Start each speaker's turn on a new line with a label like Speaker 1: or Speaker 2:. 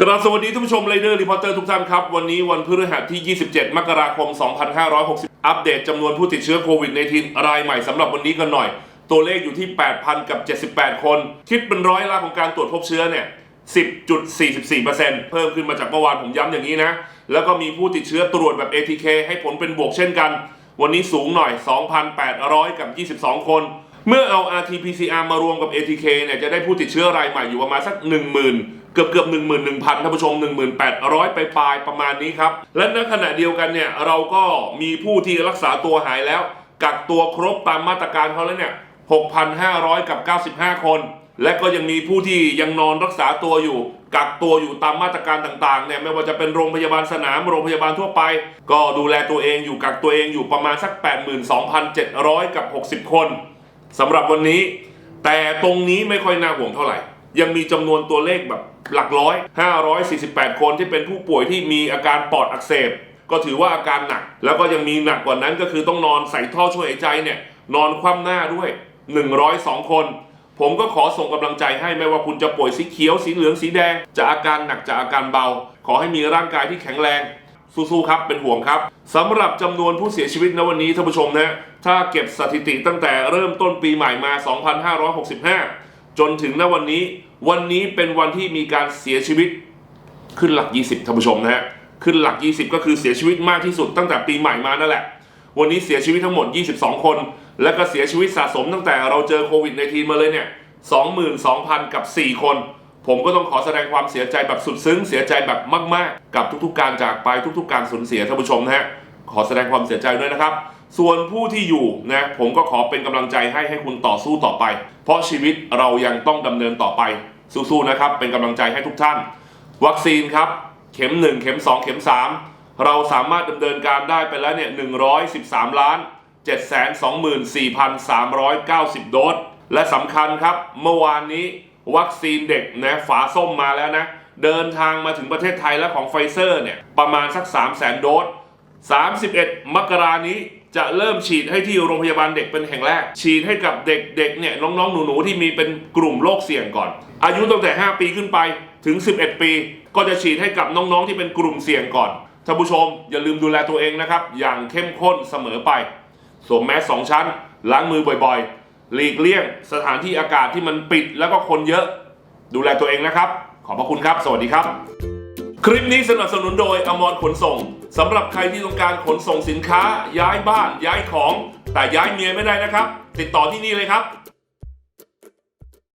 Speaker 1: กราบสวัสดีท่านผู้ชมไรเดอร์รีพอร์เตอร์ทุกท่านครับ วันนี้วันพฤหัสที่ 27 มกราคม 2560 อัปเดตจำนวนผู้ติดเชื้อโควิด -19 รายใหม่สำหรับวันนี้กันหน่อย ตัวเลขอยู่ที่ 8,000 กับ 78 คน คิดเป็นร้อยละของการตรวจพบเชื้อเนี่ย 10.44%เพิ่มขึ้นมาจากเมื่อวานผมย้ำอย่างนี้นะ แล้วก็มีผู้ติดเชื้อตรวจแบบ ATK ให้ผลเป็นบวกเช่นกัน วันนี้สูงหน่อย 2,800 กับ 22 คน เมื่อเอา RT-PCR มารวมกับ ATK เนี่ยจะได้ผู้ติดเชื้อรายใหม่อยู่ประมาณสัก 10,000 เกือบเกือบ1 1 0 0 0ท่านผู้ชม 1,800 ไปปลายประมาณนี้ครับ และในขณะเดียวกันเนี่ยเราก็มีผู้ที่รักษาตัวหายแล้ว กักตัวครบตามมาตรการเขาแล้วเนี่ย 6,500 กับ 95 คน และก็ยังมีผู้ที่ยังนอนรักษาตัวอยู่ กักตัวอยู่ตามมาตรการต่างๆเนี่ยไม่ว่าจะเป็นโรงพยาบาลสนามโรงพยาบาลทั่วไป ก็ดูแลตัวเองอยู่กักตัวเองอยู่ประมาณสัก 82,700 กับ 60 คน สำหรับวันนี้ แต่ตรงนี้ไม่ค่อยน่าห่วงเท่าไหร่ ยังมีจำนวนตัวเลขแบบหลักร้อย 548 คนที่เป็นผู้ป่วยที่มีอาการปอดอักเสบ ก็ถือว่าอาการหนัก แล้วก็ยังมีหนักกว่านั้นก็คือต้องนอนใส่ท่อช่วยหายใจเนี่ยนอนคว่ำหน้าด้วย 102 คน ผมก็ขอส่งกำลังใจให้ไม่ว่าคุณจะป่วยสีเขียวสีเหลืองสีแดงจะอาการหนักจะอาการเบา ขอให้มีร่างกายที่แข็งแรง สู้ๆครับเป็นห่วงครับสำหรับจำนวนผู้เสียชีวิตในวันนี้ท่านผู้ชมนะถ้าเก็บสถิติตั้งแต่เริ่มต้นปีใหม่มา 2565 จนถึงณวันนี้ วันนี้เป็นวันที่มีการเสียชีวิตขึ้นหลัก 20ท่านผู้ชมนะฮะขึ้นหลัก 20 ก็คือเสียชีวิตมากที่สุดตั้งแต่ปีใหม่มานั่นแหละ วันนี้เสียชีวิตทั้งหมด 22 คน และก็เสียชีวิตสะสมตั้งแต่เราเจอโควิดในทีมาเลยเนี่ย22,000 กับ 4 คน ผมก็ต้องขอแสดงความเสียใจแบบสุดซึ้งเสียใจแบบมาก ๆ กับทุกๆ การจากไปทุก ๆ การสูญเสียท่านผู้ชมนะฮะขอแสดงความเสียใจด้วยนะครับ ส่วนผู้ที่อยู่นะผมก็ขอเป็นกำลังใจให้ให้คุณต่อสู้ต่อไป เพราะชีวิตเรายังต้องดำเนินต่อไปสู้ๆนะครับ เป็นกำลังใจให้ทุกท่าน วัคซีนครับ เข็ม 1 เข็ม 2 เข็ม 3 เราสามารถดำเนินการได้ไปแล้วเนี่ย113 ล้าน 724,390 โดสและสำคัญครับ เมื่อวานนี้ วัคซีนเด็กนะฝาส้มมาแล้วนะ เดินทางมาถึงประเทศไทยและของไฟเซอร์เนี่ยประมาณสัก 3 0 0 0 0 0 โดส 31 มกรานี้จะเริ่มฉีดให้ที่โรงพยาบาลเด็กเป็นแห่งแรก ฉีดให้กับเด็กๆเนี่ยน้องๆ หนูๆ ที่มีเป็นกลุ่มโรคเสี่ยงก่อน อายุตั้งแต่ 5 ปีขึ้นไปถึง 11 ปี ก็จะฉีดให้กับน้องๆ ที่เป็นกลุ่มเสี่ยงก่อนท่านผู้ชมอย่าลืมดูแลตัวเองนะครับ อย่างเข้มข้นเสมอไปสวมแมสสองชั้น ล้างมือบ่อยๆ หลีกเลี่ยงสถานที่อากาศที่มันปิดแล้วก็คนเยอะ ดูแลตัวเองนะครับ ขอบพระคุณครับ สวัสดีครับ คลิปนี้สนับสนุนโดยอมรขนส่งสำหรับใครที่ต้องการขนส่งสินค้า ย้ายบ้าน ย้ายของ แต่ย้ายเมียไม่ได้นะครับ ติดต่อที่นี่เลยครับ